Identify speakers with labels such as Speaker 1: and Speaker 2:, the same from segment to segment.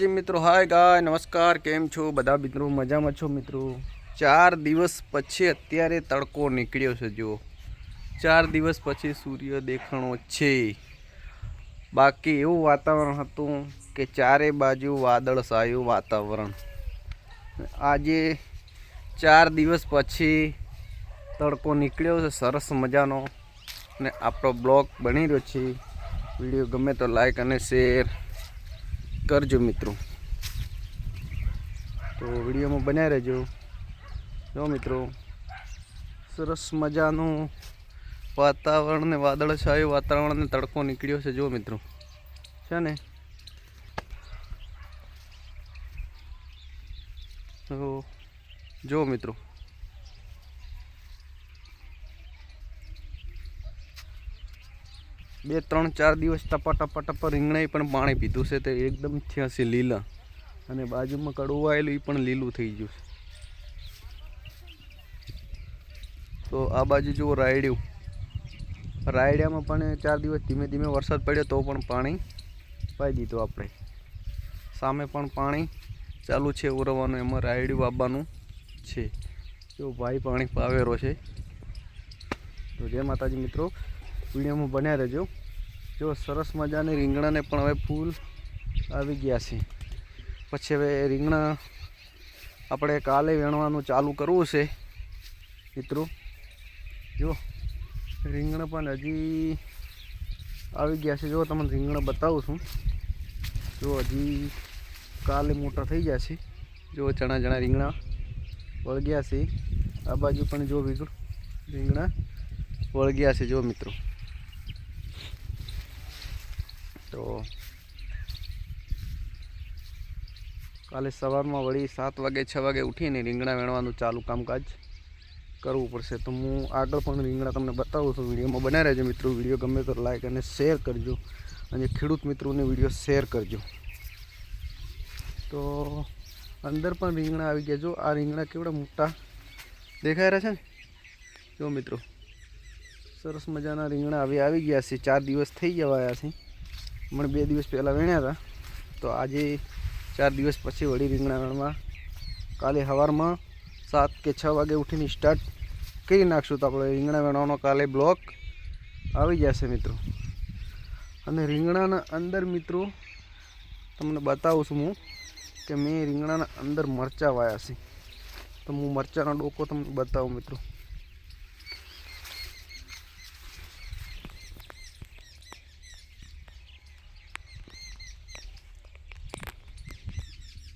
Speaker 1: માતાજી મિત્રો, હાય ગાય, નમસ્કાર, કેમ છો? બધા મિત્રો, મજામાં છો મિત્રો? ચાર દિવસ પછી અત્યારે તડકો નીકળ્યો છે, જુઓ. ચાર દિવસ પછી સૂર્ય દેખાણો છે. બાકી એવું વાતાવરણ હતું કે ચારે બાજુ વાદળ સાયું વાતાવરણ. આજે ચાર દિવસ પછી તડકો નીકળ્યો છે, સરસ મજાનો. ને આપણો બ્લોગ બની રહ્યો છે. વીડિયો ગમે તો લાઈક અને શેર કરજો મિત્રો. તો વિડીયોમાં બનાવી રહેજો. જો મિત્રો, સરસ મજાનું વાતાવરણ ને વાદળછાયું વાતાવરણ ને તડકો નીકળ્યો છે, જો મિત્રો. છે ને? તો જો મિત્રો બે, ત્રણ, ચાર દિવસ ટપા ટપા ટપા રીંગણાએ પણ પાણી પીધું છે તે એકદમ થયા છે લીલા. અને બાજુમાં કડવું આવેલું એ પણ લીલું થઈ ગયું છે. તો આ બાજુ જુઓ રાયડ્યું રાયડિયામાં પણ ચાર દિવસ ધીમે ધીમે વરસાદ પડ્યો તો પણ પાણી પાઈ દીધું આપણે. સામે પણ પાણી ચાલુ છે ઉરવાનું, એમાં રાયડ્યું વાવવાનું છે. જો ભાઈ પાણી પાવેરો છે. તો જય માતાજી મિત્રો. વિડીયોમાં બન્યા રહેજો. જો સરસ મજાની રીંગણાને પણ હવે ફૂલ આવી ગયા છે. પછી હવે રીંગણા આપણે કાલે વેણવાનું ચાલુ કરવું છે, મિત્રો. જો, રીંગણ પણ હજી આવી ગયા છે. જો, તમને રીંગણ બતાવું છું. જો, હજી કાલે મોટા થઈ ગયા છે. જો, ચણા ચણા રીંગણા વળગ્યા છે. આ બાજુ પણ જો રીંગણ વળગ્યા છે, જો, મિત્રો. તો કાલે સવારમાં વળી સાત વાગે, છ વાગે ઉઠીને રીંગણા વેણવાનું ચાલુ કામકાજ કરવું પડશે. તો હું આગળ પણ રીંગણા તમને બતાવું છું વિડીયોમાં. બનાવી રહેજો મિત્રો. વીડિયો ગમે તો લાઈક અને શેર કરજો. અને ખેડૂત મિત્રોને વીડિયો શેર કરજો. તો અંદર પણ રીંગણા આવી ગયા. જો આ રીંગણા કેવડા મોટા દેખાઈ રહ્યા છે ને? જો મિત્રો, સરસ મજાના રીંગણા હવે આવી ગયા છે. ચાર દિવસ થઈ જવાયા છે. મને બે દિવસ પહેલાં વેણ્યા હતા તો આજે ચાર દિવસ પછી વળી રીંગણામાં કાલે સવારમાં સાત કે છ વાગે ઉઠીને સ્ટાર્ટ કરી નાખશું તો આપણે રીંગણા વેણવાનો કાલે બ્લોક આવી જશે મિત્રો. અને રીંગણાના અંદર મિત્રો તમને બતાવું છું હું કે મેં રીંગણાના અંદર મરચાં વાયા છે. તો હું મરચાંનો ડોકો તમને બતાવું મિત્રો.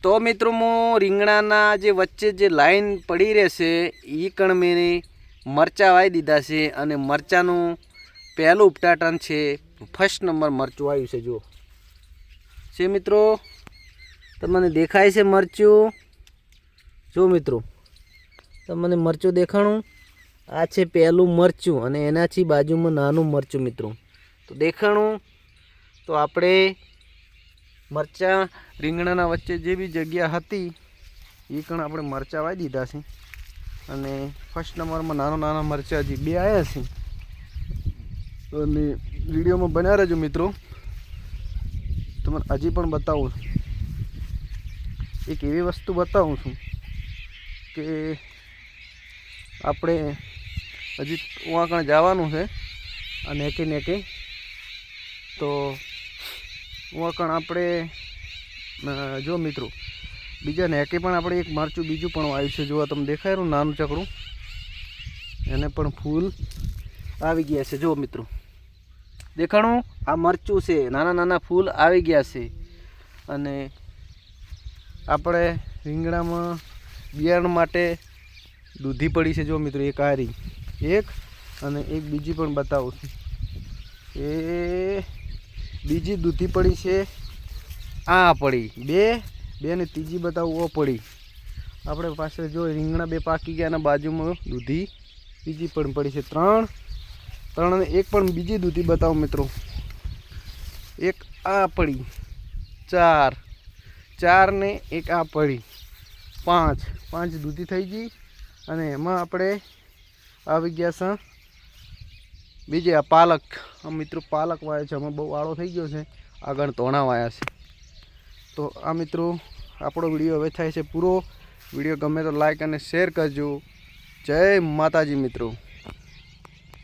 Speaker 1: તો મિત્રો હું રીંગણાના જે વચ્ચે જે લાઈન પડી રહેશે એ કણ મેં મરચાં વાવી દીધા છે અને મરચાંનું પહેલું ઉપટાટન છે, ફર્સ્ટ નંબર મરચું આવ્યું છે, જુઓ. છે મિત્રો? તમને દેખાય છે મરચું? જો મિત્રો, તમને મરચું દેખાણું? આ છે પહેલું મરચું અને એનાથી બાજુમાં નાનું મરચું મિત્રો. તો દેખાણું? તો આપણે મરચાં રીંગણાના વચ્ચે જે બી જગ્યા હતી, એ કણ આપણે મરચાં વાવી દીધા છે. અને ફર્સ્ટ નંબરમાં નાના નાના મરચાં હજી બે આવ્યા છે. અને વિડીયોમાં બન્યા રહેજો મિત્રો. તમને હજી પણ બતાવું છું. એક એવી વસ્તુ બતાવું છું કે આપણે હજી ઉવા કણ જવાનું છે, અને એકે ને તો વકણ આપણે જો મિત્રો, બીજા નેકે પણ આપણે એક મરચું બીજું પણ આવ્યું છે. જોવા તમને દેખાય નાનું ચકડું, એને પણ ફૂલ આવી ગયા છે. જુઓ મિત્રો, દેખાણું? આ મરચું છે. નાના નાના ફૂલ આવી ગયા છે. અને આપણે રીંગણામાં બિયારણ માટે દૂધી પડી છે. જો મિત્રો, એક હારી એક અને એક બીજી પણ બતાવું છું. એ બીજી દૂધી પડી છે. આ પડી. બે બે ને ત્રીજી બતાવું, ઓ પડી. આપણે પાસે જો રીંગણા બે પાકી ગયા અને બાજુમાં દૂધી. બીજી પણ પડી છે ત્રણ. ત્રણ અને એક પણ બીજી દૂધી બતાવો મિત્રો. એક આ પડી. ચાર. ચાર ને એક આ પડી. પાંચ. પાંચ દૂધી થઈ ગઈ. અને એમાં આપણે આવી ગયા છે બીજે આ પાલક, આ મિત્રો પાલક વાયો છે, આમાં બહુ આળો થઈ ગયો છે. આગળ તોણા વાયા છે. તો આ મિત્રો, આપણો વીડિયો હવે થાય છે પૂરો. વીડિયો ગમે તો લાઈક અને શેર કરજો. જય માતાજી મિત્રો.